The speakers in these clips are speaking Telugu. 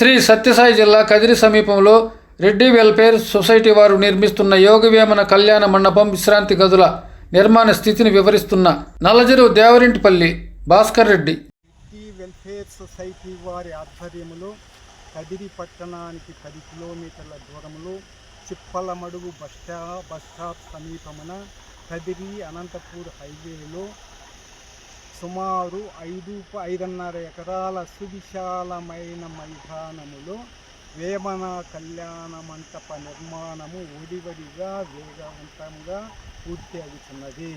శ్రీ సత్యసాయి జిల్లా కదిరి సమీపంలో రెడ్డి వెల్ఫేర్ సొసైటీ వారు నిర్మిస్తున్న యోగవేమన కళ్యాణ మండపం విశ్రాంతి గదుల నిర్మాణ స్థితిని వివరిస్తున్న నల్లజరు దేవరింటిపల్లి భాస్కర్ రెడ్డి. వెల్ఫేర్ సొసైటీ వారి ఆధ్వర్యంలో కదిరి పట్టణానికి పది కిలోమీటర్ల దూరంలో చిప్పలమడుగు బస్టా బస్టాప్ బస్ స్టాప్ సమీపమున కదిరి అనంతపూర్ హైవేలో సుమారు ఐదు ఐదున్నర ఎకరాల సువిశాలమైన మైదానములో వేమన కళ్యాణ మంటప నిర్మాణము ఒడివడిగా వేగవంతంగా పూర్తి అవుతున్నది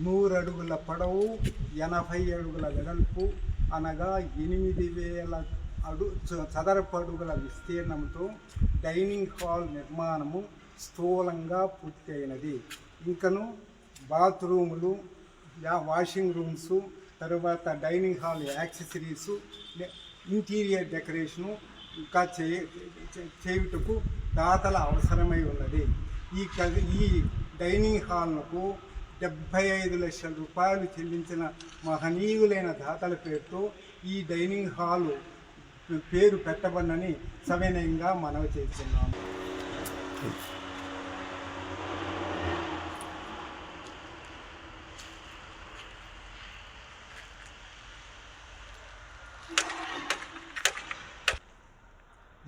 నూరు అడుగుల పొడవు ఎనభై అడుగుల వెడల్పు అనగా ఎనిమిది వేల అడు చ- చదరపు అడుగుల విస్తీర్ణంతో డైనింగ్ హాల్ నిర్మాణము స్థూలంగా పూర్తయినది. ఇంకను బాత్రూములు వాషింగ్ రూమ్స్ తర్వాత dining hall accessories interior decoration ఇంకా చే చేయుటకు దాతల అవసరమై ఉన్నది. ఈ ఈ డైనింగ్ హాల్కు డెబ్భై ఐదు లక్షల రూపాయలు చెల్లించిన మహనీయులైన దాతల పేరుతో ఈ డైనింగ్ హాలు పేరు పెట్టబడినని సవినయంగా మనవి చేస్తున్నాము.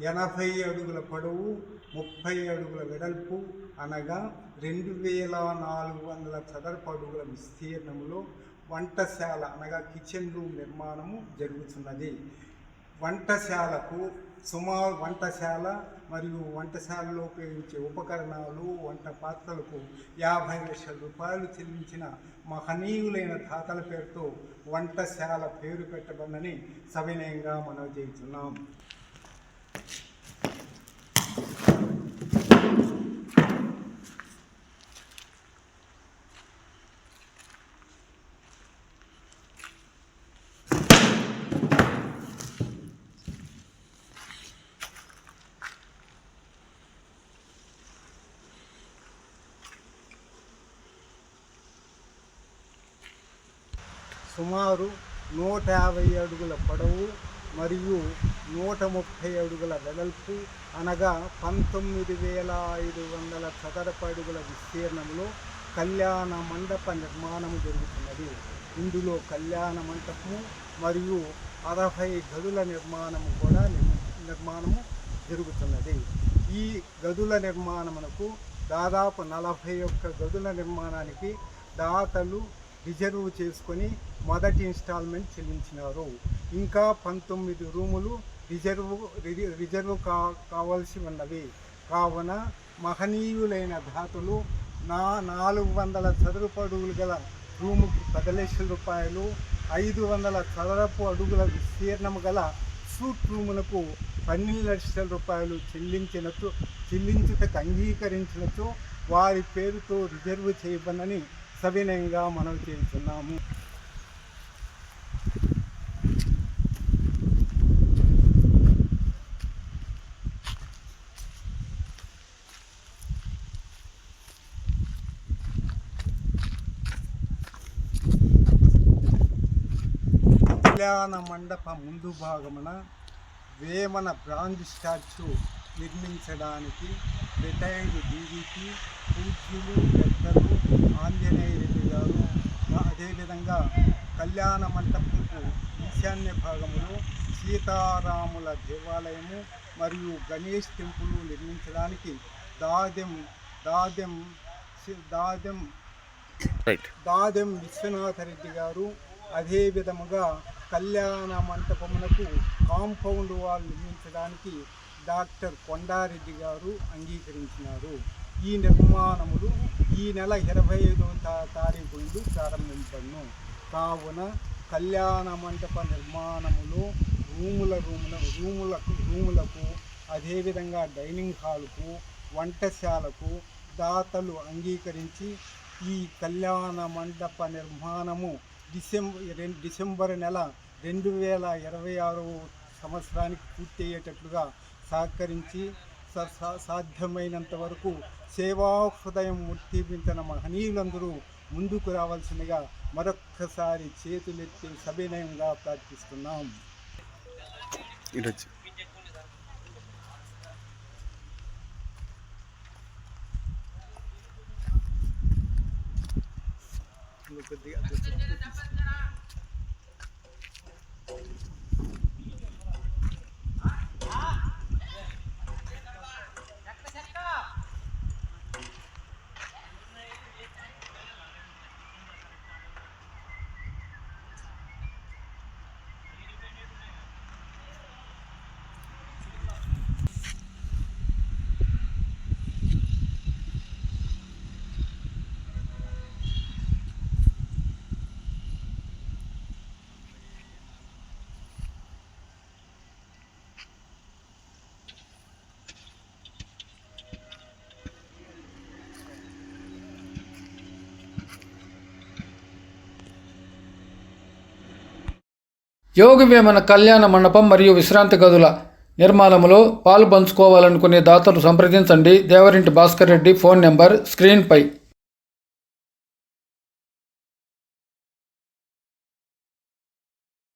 ఎనభై అడుగుల పొడవు ముప్పై అడుగుల వెడల్పు అనగా రెండు వేల నాలుగు వందల చదరపు అడుగుల విస్తీర్ణంలో వంటశాల అనగా కిచెన్ రూమ్ నిర్మాణము జరుగుతున్నది వంటశాలకు సుమారు వంటశాల మరియు వంటశాలలో ఉపయోగించే ఉపకరణాలు వంట పాత్రలకు యాభై లక్షల రూపాయలు చెల్లించిన మహనీయులైన తాతల పేరుతో వంటశాల పేరు పెట్టబడినని సవినయంగా మనవి చేస్తున్నాం సుమారు నూట యాభై అడుగుల పొడవు మరియు నూట ముప్పై అడుగుల వెడల్పు అనగా పంతొమ్మిది వేల ఐదు వందల చదరపు అడుగుల విస్తీర్ణంలో కళ్యాణ మండప నిర్మాణం జరుగుతున్నది. ఇందులో కళ్యాణ మంటపము మరియు అరవై గదుల నిర్మాణము కూడా నిర్మాణము జరుగుతున్నది. ఈ గదుల నిర్మాణమునకు దాదాపు నలభై ఒక్క గదుల నిర్మాణానికి దాతలు రిజర్వ్ చేసుకొని మొదటి ఇన్స్టాల్మెంట్ చెల్లించినారు. ఇంకా పంతొమ్మిది రూములు రిజర్వ్ రిజర్వ్ కా కావాల్సి ఉన్నవి కావున మహనీయులైన దాతలు నా నాలుగు వందల చదరపు అడుగులు గల రూముకు పది లక్షల రూపాయలు ఐదు వందల చదరపు అడుగుల విస్తీర్ణము గల సూట్ రూములకు పన్నెండు లక్షల రూపాయలు చెల్లించినచు చెల్లించుటకు అంగీకరించినచో వారి పేరుతో రిజర్వ్ చేయబనని సవినయంగా మనవి చేస్తున్నాము. కళ్యాణ మండప ముందు భాగమున వేమన బ్రాంజ్ స్టాచ్యూ నిర్మించడానికి రిటైర్డ్ డీజీపీ పూజ్యులు పెద్దలు ఆంజనేయ రెడ్డి గారు అదేవిధంగా కళ్యాణ మంటపంకు ఈశాన్య భాగంలో సీతారాముల దేవాలయము మరియు గణేష్ టెంపుల్ నిర్మించడానికి దాదెం దాదెం దాదెం దాదెం విశ్వనాథరెడ్డి గారు అదే విధముగా కళ్యాణ మంటపమునకు కాంపౌండ్ వాల్ నిర్మించడానికి డాక్టర్ కొండారెడ్డి గారు అంగీకరించినారు. ఈ నిర్మాణములు ఈ నెల ఇరవై ఐదవ తారీఖు నుండి ప్రారంభించను కావున కళ్యాణ మంటప నిర్మాణములో రూముల రూముల రూములకు రూములకు అదేవిధంగా డైనింగ్ హాల్కు వంటశాలకు దాతలు అంగీకరించి ఈ కళ్యాణ మండప నిర్మాణము డిసెంబర్ డిసెంబర్ నెల రెండు వేల ఇరవై ఆరు సంవత్సరానికి పూర్తి అయ్యేటట్లుగా సహకరించి స- సా- సాధ్యమైనంత వరకు సేవా హృదయం ముట్టిపించిన మహనీయులందరూ ముందుకు రావాల్సిందిగా మరొక్కసారి చేతులెత్తి సవినయంగా ప్రార్థిస్తున్నాం. కొద్దిగా యోగవేమన యోగి వేమన కళ్యాణ మండపం మరియు విశ్రాంతి గదుల నిర్మాణంలో పాలు పంచుకోవాలనుకునే దాతలు సంప్రదించండి. దేవరింటి భాస్కర్ రెడ్డి ఫోన్ నెంబర్ స్క్రీన్పై